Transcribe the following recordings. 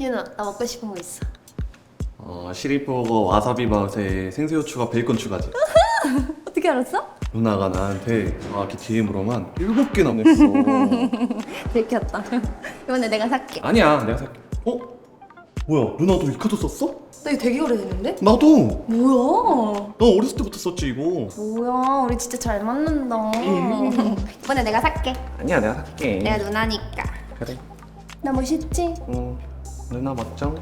윤아 나 먹고 싶은 거 있어 어, 시리버거 와사비 맛에 생새우 추가 베이컨 추가지. 어떻게 알았어? 누나가 나한테 정확히 DM으로만 일곱 개나 냈어. 들켰다 이번에 내가 살게 아니야, 내가 살게. 어? 뭐야, 누나도 이 카드 썼어? 나 이거 되게 오래됐는데? 나도. 뭐야 나 어렸을 때부터 썼지 이거. 뭐야 우리 진짜 잘 맞는다 이번에 내가 살게 아니야, 내가 살게. 내가 누나니까 그래. 나 멋있지? 어, 누나 맞죠?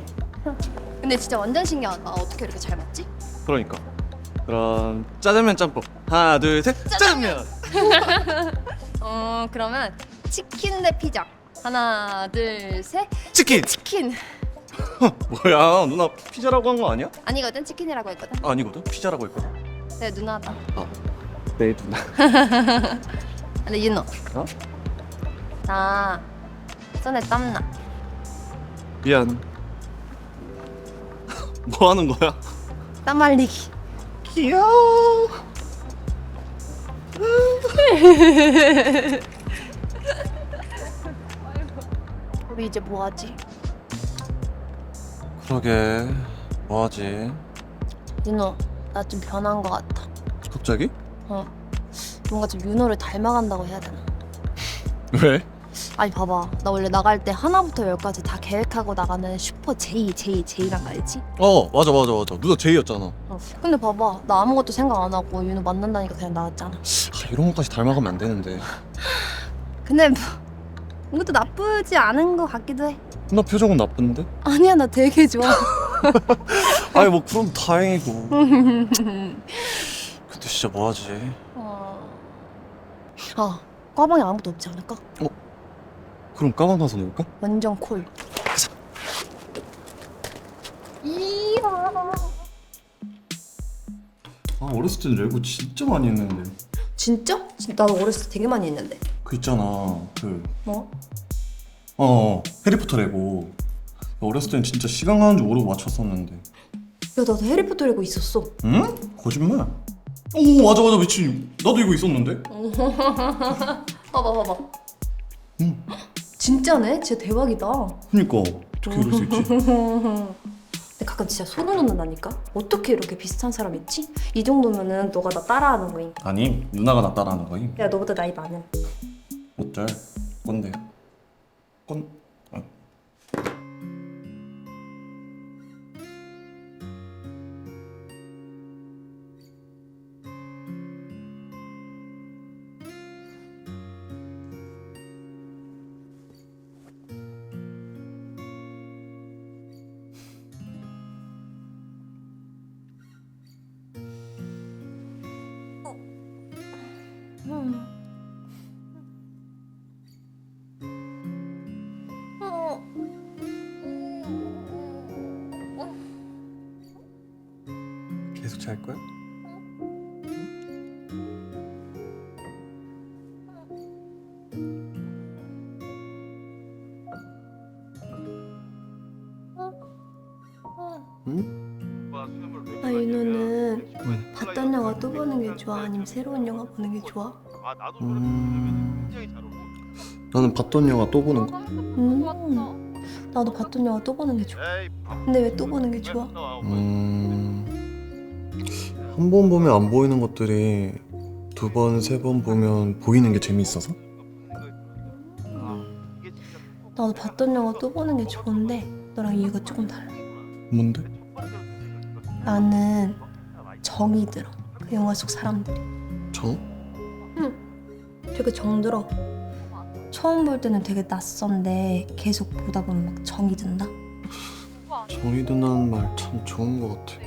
근데 진짜 완전 신기하다 어떻게 이렇게 잘 맞지? 그러니까. 그럼 짜장면 짬뽕. 하나, 둘, 셋. 짜장면. 어 그러면 치킨 대 피자 하나 둘 셋 치킨. 치킨 뭐야, 누나 피자라고 한 거 아니야? 아니거든 치킨이라고 했거든 아니거든. 피자라고 했거든. 내 누나다 아, 네 누나. 근데 윤호 어? 나 손에 땀나 미안. 뭐 하는 거야? 땀 말리기 귀여워. 우리 이제 뭐 하지? 그러게. 뭐하지? 윤호 나 좀 변한 거 같아 갑자기? 어 뭔가 좀 윤호를 닮아간다고 해야 되나 왜? 아니 봐봐 나 원래 나갈 때 하나부터 열까지 다 계획하고 나가는 슈퍼 제이 제이 제이란 거 알지? 어, 맞아, 맞아, 맞아. 누나 제이였잖아. 어. 근데 봐봐 나 아무것도 생각 안 하고 윤호 만난다니까 그냥 나왔잖아 아, 이런 것까지 닮아가면 안 되는데. 근데 뭐 이것도 나쁘지 않은 것 같기도 해 누나 표정은 나쁜데? 아니야 나 되게 좋아 아니 뭐 그럼 다행이고. 근데 진짜 뭐하지? 어... 아 과방에 아무도 없지 않을까? 그럼 까방 가서 놀까? 완전 콜 이야 아 어렸을 때 레고 진짜 많이 했는데. 진짜? 나도 어렸을 때 되게 많이 했는데 그 있잖아 그 뭐? 어, 어 해리포터 레고. 어렸을 땐 진짜 시간 가는 줄 모르고 맞췄었는데. 야 나도 해리포터 레고 있었어 응? 거짓말. 오 맞아 맞아 미친. 나도 이거 있었는데. 봐봐 봐봐 응. 진짜네? 진짜 대박이다 그니까 어떻게 이럴 수 있지? 근데 가끔 진짜 소름 돋는다니까? 어떻게 이렇게 비슷한 사람 있지? 이 정도면은 너가 나 따라하는 거임 아니 누나가 나 따라하는 거임. 야 너보다 나이 많음 어쩔 꼰대. 꼰. 계속 잘 거야? 응? 아 윤호는 봤던 영화 또 보는 게 좋아? 아니면 새로운 영화 보는 게 좋아? 음... 나는 봤던 영화 또 보는 거. 음 나도 봤던 영화 또 보는 게 좋아 근데 왜 또 보는 게 좋아? 음... 한 번 보면 안 보이는 것들이 두 번, 세 번 보면 보이는 게 재미있어서? 나도 봤던 영화 또 보는 게 좋은데 너랑 이유가 조금 달라 뭔데? 나는 정이 들어 그 영화 속 사람들이 정? 되게 정들어 처음 볼 때는 되게 낯선데 계속 보다 보면 막 정이 든다 정이 든다는 말 참 좋은 것 같아.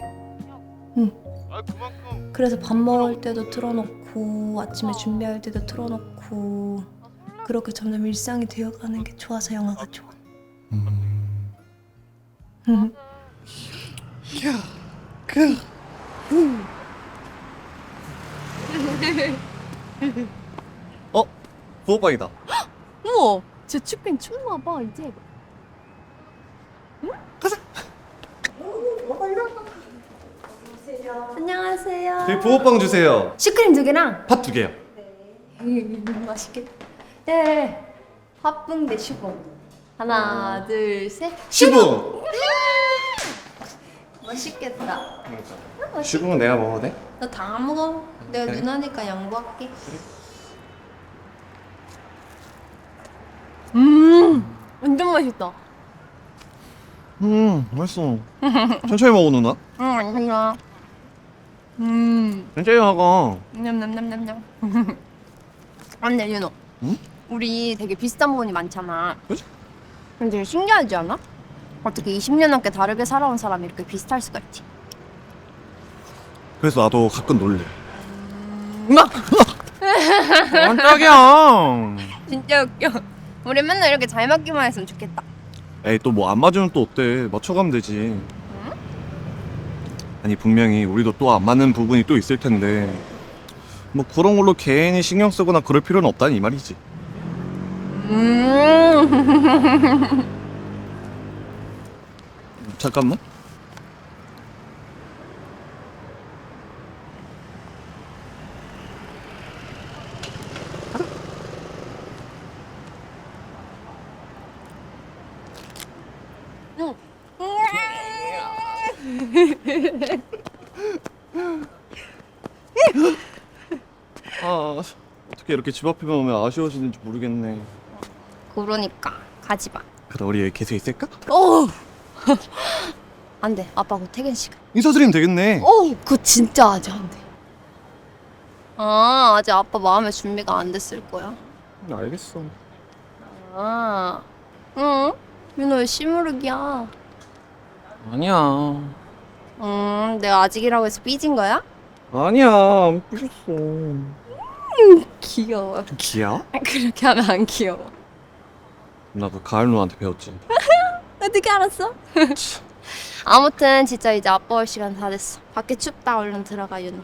그래서 밥 먹을 때도 틀어놓고 아침에 준비할 때도 틀어놓고 그렇게 점점 일상이 되어가는 게 좋아서 영화가 좋아. 음... 어? 부호빵이다. 우와 제 치킨 춥나 봐 이제. 가자 안녕하세요 저희 부호빵 주세요. 슈크림 두 개랑 팥 두 개요. 맛있겠다 네 화분대 슈거 하나, 둘, 셋. 시붕! 맛있겠다. 시붕은 내가 먹어도 돼? 너다 먹어. 내가 그래. 누나니까 양보할게. 음, 완전 맛있다. 음 맛있어 천천히 먹어 누나 응, 완전 좋아. 음, 천천히 먹어 냠냠냠냠냠. 안돼 윤호. 응? 우리 되게 비슷한 부분이 많잖아. 그치? 근데 되게 신기하지 않아? 어떻게 20년 넘게 다르게 살아온 사람이 이렇게 비슷할 수가 있지? 그래서 나도 가끔 놀래 막 깜짝이야 진짜 웃겨. 우리 맨날 이렇게 잘 맞기만 했으면 좋겠다. 에이 또 뭐 안 맞으면 또 어때 맞춰가면 되지 아니 분명히 우리도 또 안 맞는 부분이 또 있을 텐데. 뭐 그런 걸로 괜히 신경 쓰거나 그럴 필요는 없다는 이 말이지. 음. 잠깐만 아 어떻게 이렇게 집 앞에만 오면 아쉬워지는지 모르겠네 그러니까 가지 마. 그럼 우리 여기 계속 있을까? 오. 안 돼. 아빠 곧 퇴근 시간. 인사드리면 되겠네 오, 그거 진짜 아직 안 돼. 아, 아직 아빠 마음의 준비가 안 됐을 거야. 알겠어 아, 응? 윤호 왜 시무룩이야? 아니야 음, 내가 아직이라고 해서 삐진 거야? 아니야 안 삐졌어 귀여워. 기야? 그렇게 하면 안 귀여워. 나그 가을 누나한테 배웠지 어떻게 알았어? 아무튼 진짜 이제 아빠 올 시간 다 됐어. 밖에 춥다. 얼른 들어가 윤호.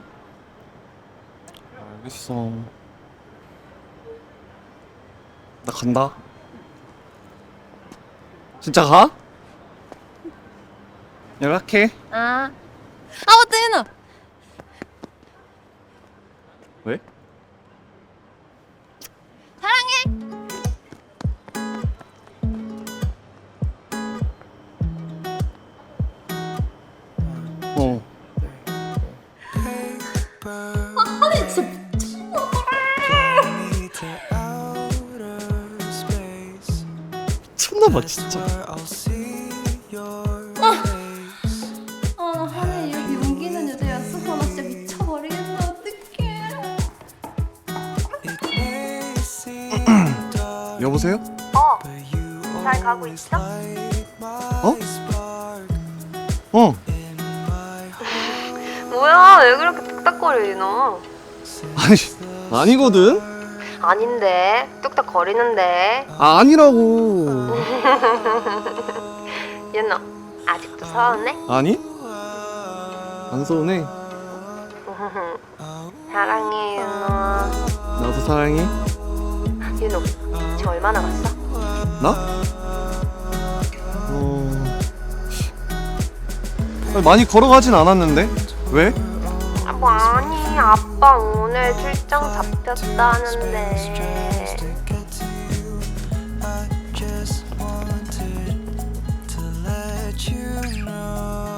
알겠어 나 간다 진짜 가? 연락해 아, 아 맞다 윤호. 왜? 사랑해. 어 진짜 미쳤나봐 진짜 여보세요? 잘 가고 있어? 어? 어 뭐야? 왜 그렇게 뚝딱거려, 윤호? 아니 아니거든 아닌데. 뚝딱 거리는데. 아, 아니라고 윤호, 아직도 서운해? 아니? 안 서운해 사랑해, 윤호. 나도 사랑해 윤호, 돈 얼마나 갔어? 나? 어... 많이 걸어가진 않았는데? 왜? 아니 아빠 오늘 출장 잡혔다는데 just wanted to let you know.